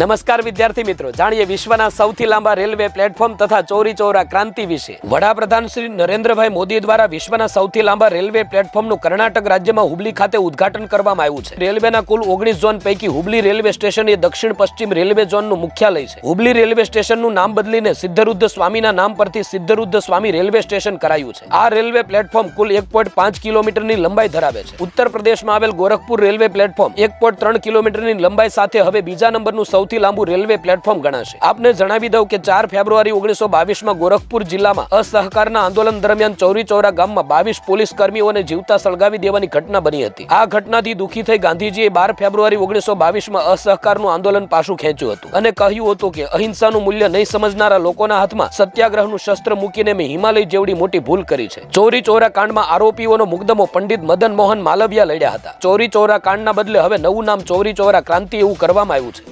નમસ્કાર વિદ્યાર્થી મિત્રો. જાણીએ વિશ્વના સૌથી લાંબા રેલવે પ્લેટફોર્મ તથા ચોરી ચોરા ક્રાંતિ વિશે. વડાપ્રધાન શ્રી નરેન્દ્રભાઈ મોદી દ્વારા વિશ્વના સૌથી લાંબા રેલવે પ્લેટફોર્મનું કર્ણાટક રાજ્યમાં હુબલી ખાતે ઉદ્ઘાટન કરવામાં આવ્યું છે. રેલવેના કુલ ઓગણીસ ઝોન પૈકી હુબલી રેલવે સ્ટેશન એ દક્ષિણ પશ્ચિમ રેલવે ઝોનનું મુખ્યાલય છે. હુબલી રેલવે સ્ટેશનનું નામ બદલીને સિદ્ધરુદ્ધ સ્વામીના નામ પરથી સિદ્ધરુદ્ધ સ્વામી રેલવે સ્ટેશન કરાયું છે. આ રેલવે પ્લેટફોર્મ કુલ એક પોઈન્ટ પાંચ કિલોમીટરની લંબાઈ ધરાવે છે. ઉત્તર પ્રદેશમાં આવેલ ગોરખપુર રેલવે પ્લેટફોર્મ એક પોઈન્ટ ત્રણ કિલોમીટરની લંબાઈ સાથે હવે બીજા નંબરનું સૌથી લાંબુ રેલવે પ્લેટફોર્મ ગણાશે. આપને જણાવી દઉં કે ચાર ફેબ્રુઆરી ઓગણીસો બાવીસમાં ગોરખપુર જિલ્લામાં અસહકારના આંદોલન દરમિયાન ચૌરી ચૌરા ગામમાં બાવીસ પોલીસ કર્મીઓને જીવતા સળગાવી દેવાની ઘટના બની હતી. આ ઘટનાથી દુઃખી થઈ ગાંધીજીએ બાર ફેબ્રુઆરી ઓગણીસો બાવીસમાં અસહકારનું આંદોલન પાછું ખેંચ્યું હતું. અને કહ્યું હતું કે અહિંસાનું મૂલ્ય નહીં સમજનારા લોકોના હાથમાં સત્યાગ્રહનું શસ્ત્ર મૂકીને મેં હિમાલય જેવડી મોટી ભૂલ કરી છે. ચોરી ચોરા કાંડમાં આરોપીઓનો મુકદમો પંડિત મદન મોહન માલવિયા લડ્યા હતા. ચોરી ચોરા કાંડના બદલે હવે નવું નામ ચોરી ચોરા ક્રાંતિ એવું કરવામાં આવ્યું છે.